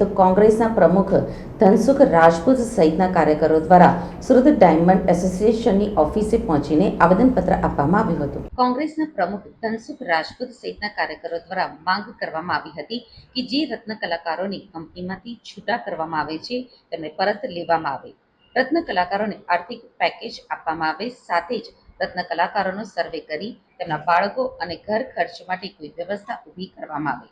તો કોંગ્રેસના પ્રમુખ ધનસુખ રાજપૂત સહિતના કાર્યકરો દ્વારા સુરત ડાયમંડ એસોસિએશનની ઓફિસે પહોંચીને આવેદનપત્ર આપવામાં આવ્યું હતું. કોંગ્રેસના પ્રમુખ ધનસુખ રાજપૂત સહિતના કાર્યકરો દ્વારા માંગ કરવામાં આવી હતી કે જે રત્ન કલાકારોની કંપનીમાંથી છૂટા કરવામાં આવે છે, તેમને પરત લેવામાં આવે. રત્ન કલાકારોને આર્થિક પેકેજ આપવામાં આવે, સાથે જ રત્ન કલાકારોનો સર્વે કરી તેમના બાળકો અને ઘર ખર્ચ માટે કોઈ વ્યવસ્થા ઊભી કરવામાં આવે.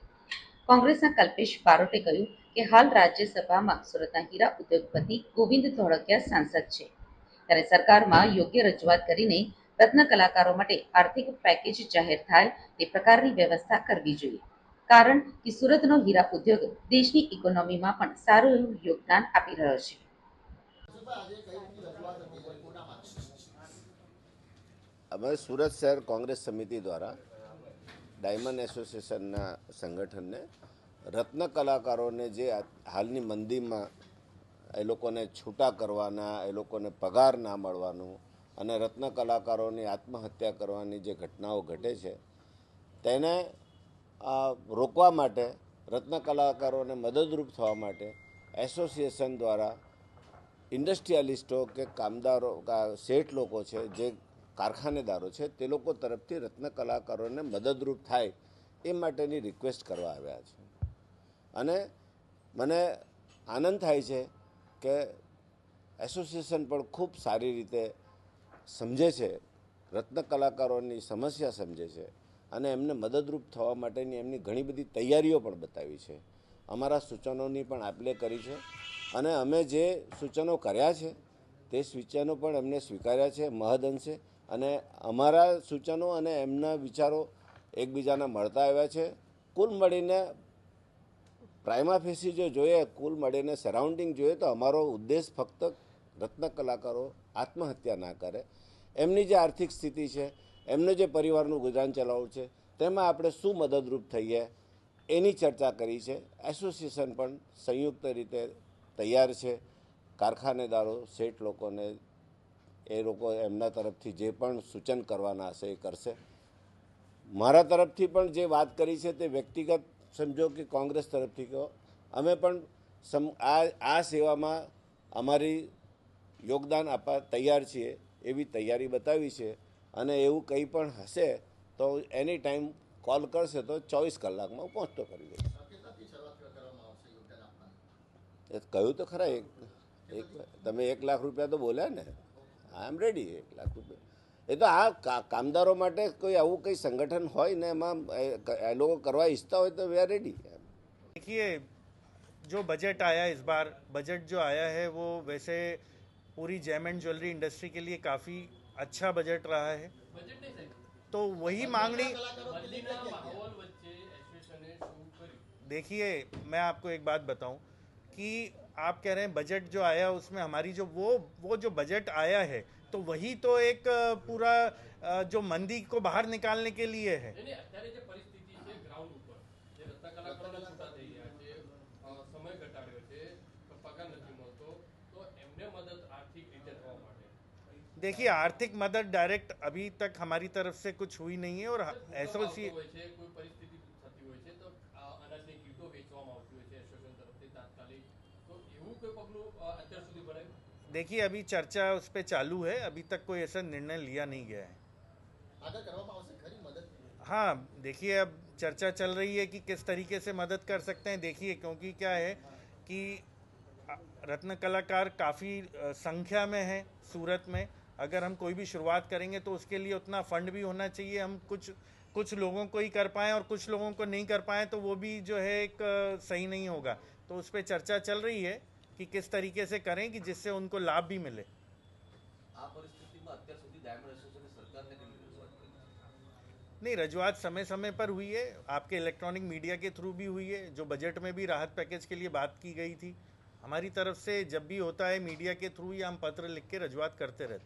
કોંગ્રેસના કલ્પેશ બારોટે કહ્યું કે હાલ રાજ્યસભામાં સુરતના હીરા ઉદ્યોગપતિ ગોવિંદ ધોળકિયા સાંસદ છે. ત્યારે સરકારમાં યોગ્ય રજૂઆત કરીને રત્ન કલાકારો માટે આર્થિક પેકેજ જાહેર થાય તે પ્રકારની વ્યવસ્થા કરવી જોઈએ. કારણ કે સુરતનો હીરા ઉદ્યોગ દેશની ઇકોનોમીમાં પણ સારું એવું યોગદાન આપી રહ્યો છે. અમે સુરત શહેર કોંગ્રેસ સમિતિ દ્વારા ડાયમંડ એસોસિએશનના સંગઠનને રત્ન કલાકારોને જે હાલની મંદીમાં એ લોકોને છૂટા કરવાના, એ લોકોને પગાર ના મળવાનું અને રત્ન કલાકારોની આત્મહત્યા કરવાની જે ઘટનાઓ ઘટે છે, તેને રોકવા માટે, રત્ન કલાકારોને મદદરૂપ થવા માટે એસોસિએશન દ્વારા ઇન્ડસ્ટ્રીયાલિસ્ટો કે કામદારો શેઠ લોકો છે, જે કારખાનેદારો છે, તે લોકો તરફથી રત્ન કલાકારોને મદદરૂપ થાય એ માટેની રિક્વેસ્ટ કરવા આવ્યા છે. અને મને આનંદ થાય છે કે એસોસિએશન પણ ખૂબ સારી રીતે સમજે છે, રત્ન કલાકારોની સમસ્યા સમજે છે અને એમને મદદરૂપ થવા માટેની એમની ઘણી બધી તૈયારીઓ પણ બતાવી છે. અમારા સૂચનોની પણ આપલે કરી છે અને અમે જે સૂચનો કર્યા છે તે સૂચનો પણ એમને સ્વીકાર્યા છે, મહદઅંશે અને અમારા સૂચનો અને એમના વિચારો એકબીજાના મળતા આવ્યા છે. કુલ મળીને પ્રાઇમા ફેસી જો જોઈએ, કુલ મળીને સરાઉન્ડિંગ જોઈએ તો અમારો ઉદ્દેશ ફક્ત રત્ન કલાકારો આત્મહત્યા ના કરે. એમની જે આર્થિક સ્થિતિ છે, એમનું જે પરિવારનું ગુજરાન ચલાવવું છે, તેમાં આપણે શું મદદરૂપ થઈએ એની ચર્ચા કરી છે. એસોસિએશન પણ સંયુક્ત રીતે તૈયાર છે. કારખાનેદારો, શેઠ લોકોને એ લોકો એમના તરફથી જે પણ સૂચન કરવાના હશે એ કરશે. મારા તરફથી પણ જે વાત કરી છે તે વ્યક્તિગત સમજો કે કોંગ્રેસ તરફથી કહો. અમે પણ સમ, આ આ સેવામાં અમારી યોગદાન આપવા તૈયાર છીએ, એવી તૈયારી બતાવી છે અને એવું કંઈ પણ હશે તો એની ટાઈમ કોલ કરશે તો ચોવીસ કલાકમાં પહોંચતો કરી દઈશ. કહ્યું તો ખરા, એક એક, તમે એક લાખ રૂપિયા તો બોલ્યા ને? આઈ એમ રેડી એક લાખ રૂપિયા. એ તો આ કા- કામદારો માટે કોઈ આવું કંઈ સંગઠન હોય ને એમાં એ એ લોકો કરવા ઈચ્છતા હોય તો વી આર રેડી देखिए जो बजट आया इस बार बजट जो आया है वो वैसे पूरी जैम एंड ज्वेलरी इंडस्ट्री के लिए काफ़ी अच्छा बजट रहा है तो वही मांगनी देखिए मैं आपको एक बात बताऊं कि आप कह रहे हैं बजट जो आया उसमें हमारी जो वो वो जो बजट आया है तो वही तो एक अ, पूरा अ, जो मंदी को बाहर निकालने के लिए है નહીં, નહીં, અત્યારે જે પરિસ્થિતિ છે ગ્રાઉન્ડ ઉપર જે રત્ન કલાકારોને છૂટા થઈ ગયા છે અ, સમય ઘટાડ્યો છે પગાર નથી મળતો તો એમને મદદ આર્થિક રીતે થવા માટે देखिए आर्थिक मदद डायरेक्ट अभी तक हमारी तरफ से कुछ हुई नहीं है और एसोसिए આવતું હોય છે કોઈ પરિસ્થિતિ થતી હોય છે તો આ અનાજની કીટો વેચવામાં આવતી હોય છે એસોસિએશન તરફથી તાત્કાલિક તો એવું કોઈ પગલું અ, અત્યાર સુધી ભરાયું देखिए अभी चर्चा उस पर चालू है। अभी तक कोई ऐसा निर्णय लिया नहीं गया है। हाँ देखिए अब चर्चा चल रही है कि किस तरीके से मदद कर सकते हैं। देखिए क्योंकि क्या है कि रत्न कलाकार काफ़ी संख्या में हैं सूरत में। अगर हम कोई भी शुरुआत करेंगे तो उसके लिए उतना फंड भी होना चाहिए। हम कुछ कुछ लोगों को ही कर पाएँ और कुछ लोगों को नहीं कर पाएँ तो वो भी जो है एक सही नहीं होगा। तो उस पर चर्चा चल रही है। कि किस तरीके से करें कि जिससे उनको लाभ भी मिले। नहीं रजुआत समय समय पर हुई है। आपके इलेक्ट्रॉनिक मीडिया के थ्रू भी हुई है। जो बजट में भी राहत पैकेज के लिए बात की गई थी। हमारी तरफ़ से जब भी होता है मीडिया के थ्रू ही हम पत्र लिख के रजुआत करते रहते हैं।